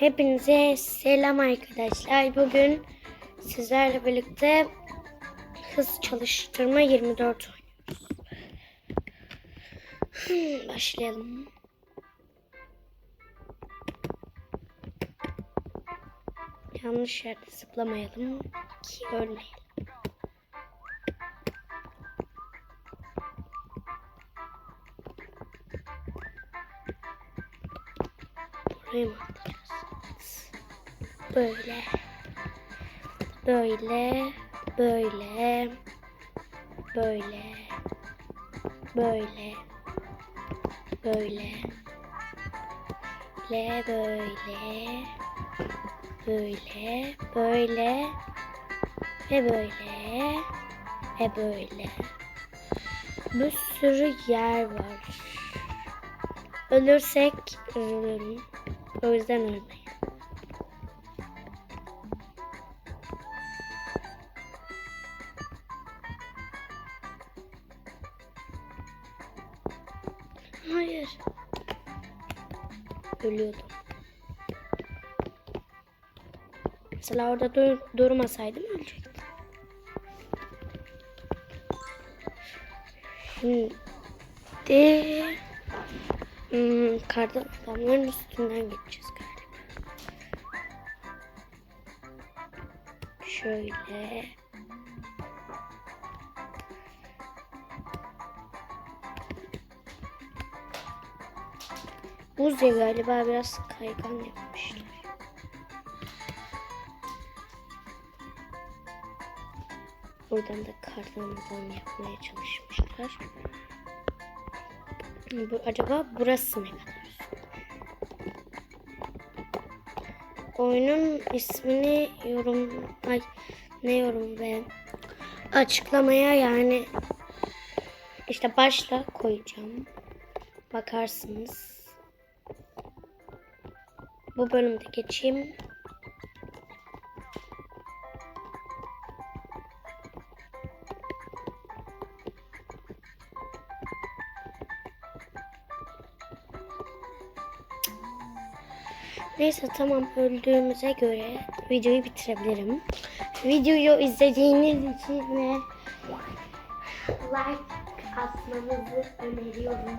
Hepinize selam arkadaşlar. Bugün sizlerle birlikte hız çalıştırma 24 oynuyoruz. Hmm, Başlayalım. Yanlış yerde zıplamayalım ki ölmeyelim. Buraya mı atlayacağız? Böyle. Böyle. Böyle. Böyle. Böyle. Böyle. Le böyle. Böyle. Böyle. Ve böyle. Ve böyle. Bir sürü yer var. Ölürsek üzülürüm. O yüzden ölmeyin. Hayır. Ölüyordum. Mesela orada dur durmasaydım ölecektim. Şimdi hmm, kardan adamların üstünden geçeceğiz galiba. Şöyle. Buz ya galiba biraz kaygan yapmışlar. Buradan da kardan adam yapmaya çalışmışlar. Bu, acaba burası ne kadar? Oyunun ismini yorum ay ne yorum ve açıklamaya yani işte başla koyacağım. Bakarsınız. Bu bölümde geçeyim. Neyse tamam öldüğümüze göre videoyu bitirebilirim. Videoyu izlediğiniz için like atmanızı öneriyorum.